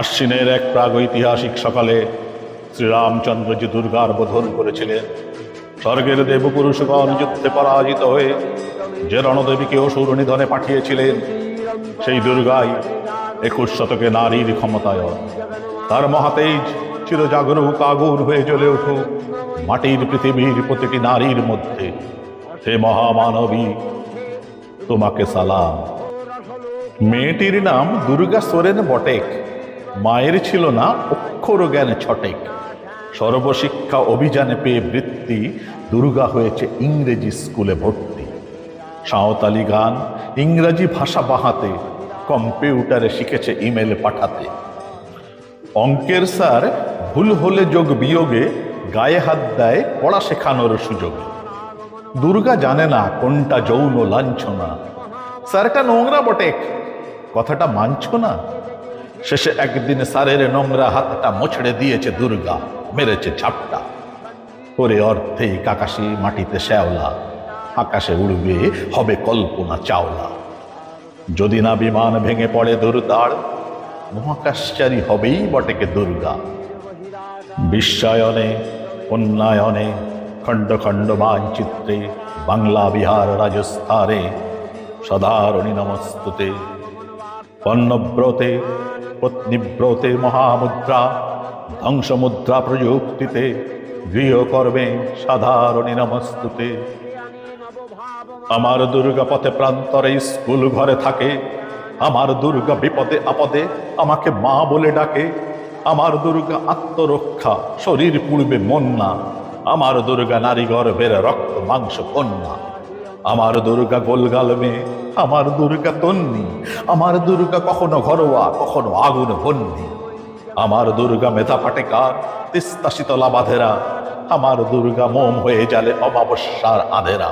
আশ্বিনের এক প্রাগৈতিহাসিক সকালে শ্রীরামচন্দ্র যে দুর্গার বোধন করেছিলেন, স্বর্গের দেবপুরুষগণ যুদ্ধে পরাজিত হয়ে যে রণদেবীকে অসুর নিধনে পাঠিয়েছিলেন, সেই দুর্গাই একুশ শতকে নারীর ক্ষমতায়ন। তার মহাতেজ চিরজাগরুক আগুন হয়ে জ্বলে উঠুক মাটির পৃথিবীর প্রতিটি নারীর মধ্যে। হে মহামানবী, তোমাকে সালাম। মেয়েটির নাম দুর্গা সোরেন বটেক। মায়ের ছিল না, অক্ষর জ্ঞানে ছটেক সর্বশিক্ষা অভিযানে পেয়ে বৃত্তি দুর্গা হয়েছে ইংরেজি স্কুলে ভর্তি। সাঁওতালি গান, ইংরাজি ভাষা বাহাতে, কম্পিউটারে শিখেছে ইমেল পাঠাতে। অঙ্কের স্যার ভুল হলে যোগ বিয়োগে, গায়ে হাত দেয় পড়া শেখানোর সুযোগে। দুর্গা জানে না কোনটা যৌন লাঞ্ছনা। স্যারটা নোংরা বটেক কথাটা মানছ না? শেষে একদিন স্যারের নোংরা হাতটা মোছড়ে দিয়েছে দুর্গা, মেরেছে ছাপটা। করে অর্ধেই কাকাশি মাটিতে শ্যাওলা, আকাশে উড়বে, হবে কল্পনা চাওলা। যদি না বিমান ভেঙে পড়ে দুর্দার, মহাকাশচারী হবেই বটেকে দুর্গা। বিশ্বায়নে উন্নয়নে খণ্ড খণ্ড মানচিত্রে, বাংলা বিহার রাজস্থানে, সদারণী নমস্তুতে। পণ্যব্রতে পত্নীব্রতে মহামুদ্রা, ধ্বংসমুদ্রা প্রযুক্তিতে, গৃহকর্মে সাধারণী নমস্তুতে। আমার দুর্গা পথে প্রান্তরে স্কুল ঘরে থাকে, আমার দুর্গা বিপদে আপদে আমাকে মা বলে ডাকে, আমার দুর্গা আত্মরক্ষা শরীর পুড়বে মন না আমার দুর্গা নারী গর্ভের রক্ত মাংস কন্যা, আমার দুর্গা গোলগাল মেয়ে আমার দুর্গা তন্নি, আমার দুর্গা কখনো ঘরোয়া, কখনো আগুন বন্যি আমার দুর্গা মেধা পাটেকার তিস্তা শীতলা বাঁধেরা। আমার দুর্গা মোম হয়ে জালে অমাবস্যার আধেরা।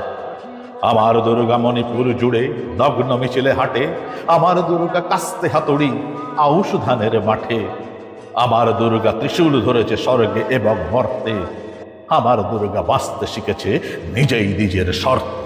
আমার দুর্গা মণিপুর জুড়ে নগ্ন মিছিলে হাঁটে। আমার দুর্গা কাস্তে হাতুড়ি আউশ ধানের মাঠে। আমার দুর্গা ত্রিশূল ধরেছে স্বর্গে এবং মর্তে। আমার দুর্গা বাঁচতে শিখেছে নিজেই নিজের শর্ত।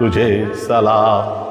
তুঝে সালাম